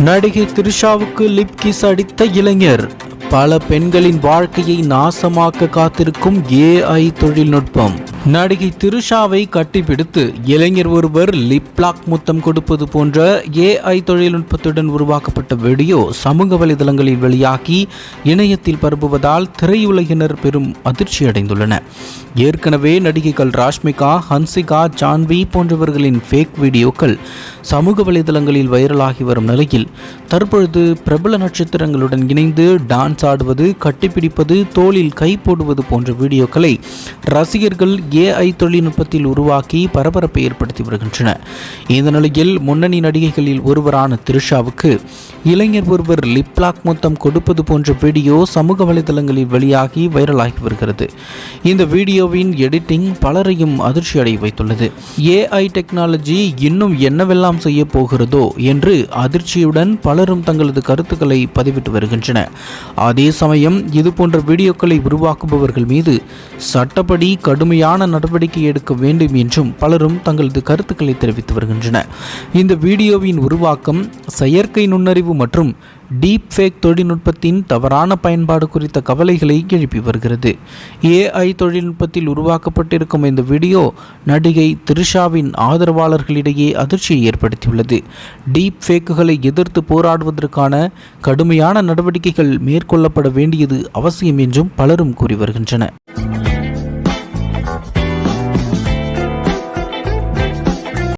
நடிகை த்ரிஷாவுக்கு lip kiss அடித்த இளைஞர். பல பெண்களின் வாழ்க்கையை நாசமாக்க காத்திருக்கும் ஏஐ தொழில்நுட்பம். நடிகை திருஷாவை கட்டிப்பிடித்து இளைஞர் ஒருவர் லிப்லாக் முத்தம் கொடுப்பது போன்ற ஏஐ தொழில்நுட்பத்துடன் உருவாக்கப்பட்ட வீடியோ சமூக வலைதளங்களில் வெளியாகி இணையத்தில் பரப்புவதால் திரையுலகினர் பெரும் அதிர்ச்சி அடைந்துள்ளனர் ஏற்கனவே நடிகைகள் ராஷ்மிகா ஹன்சிகா ஜான்வி போன்றவர்களின் ஃபேக் வீடியோக்கள் சமூக வலைதளங்களில் வைரலாகி வரும் நிலையில் தற்பொழுது பிரபல நட்சத்திரங்களுடன் இணைந்து டான்ஸ் ஆடுவது கட்டிப்பிடிப்பது தோளில் கை போடுவது போன்ற வீடியோக்களை ரசிகர்கள் ஏஐ தொழில்நுட்பத்தில் உருவாக்கி பரபரப்பை ஏற்படுத்தி வருகின்றன. இந்த நிலையில் முன்னணி நடிகைகளில் ஒருவரான திருஷாவுக்கு இளைஞர் ஒருவர் லிப்லாக் மொத்தம் கொடுப்பது போன்ற வீடியோ சமூக வலைதளங்களில் வெளியாகி வைரலாகி வருகிறது. இந்த வீடியோவின் எடிட்டிங் பலரையும் அதிர்ச்சி அடைய வைத்துள்ளது. ஏஐ டெக்னாலஜி இன்னும் என்னவெல்லாம் செய்ய போகிறதோ என்று அதிர்ச்சியுடன் பலரும் தங்களது கருத்துக்களை பதிவிட்டு வருகின்றனர். அதே சமயம் இதுபோன்ற வீடியோக்களை உருவாக்குபவர்கள் மீது சட்டப்படி கடுமையான நடவடிக்கை எடுக்க வேண்டும் என்றும் பலரும் தங்களது கருத்துக்களை தெரிவித்து வருகின்றனர். இந்த வீடியோவின் உருவாக்கம் செயற்கை நுண்ணறிவு மற்றும் டீப் ஃபேக் தொழில்நுட்பத்தின் தவறான பயன்பாடு குறித்த கவலைகளை எழுப்பி வருகிறது. ஏஐ தொழில்நுட்பத்தில் உருவாக்கப்பட்டிருக்கும் இந்த வீடியோ நடிகை த்ரிஷாவின் ஆதரவாளர்களிடையே அதிர்ச்சியை ஏற்படுத்தியுள்ளது. டீப் ஃபேக்குகளை எதிர்த்து போராடுவதற்கான கடுமையான நடவடிக்கைகள் மேற்கொள்ளப்பட வேண்டியது அவசியம் என்றும் பலரும் கூறி வருகின்றனர்.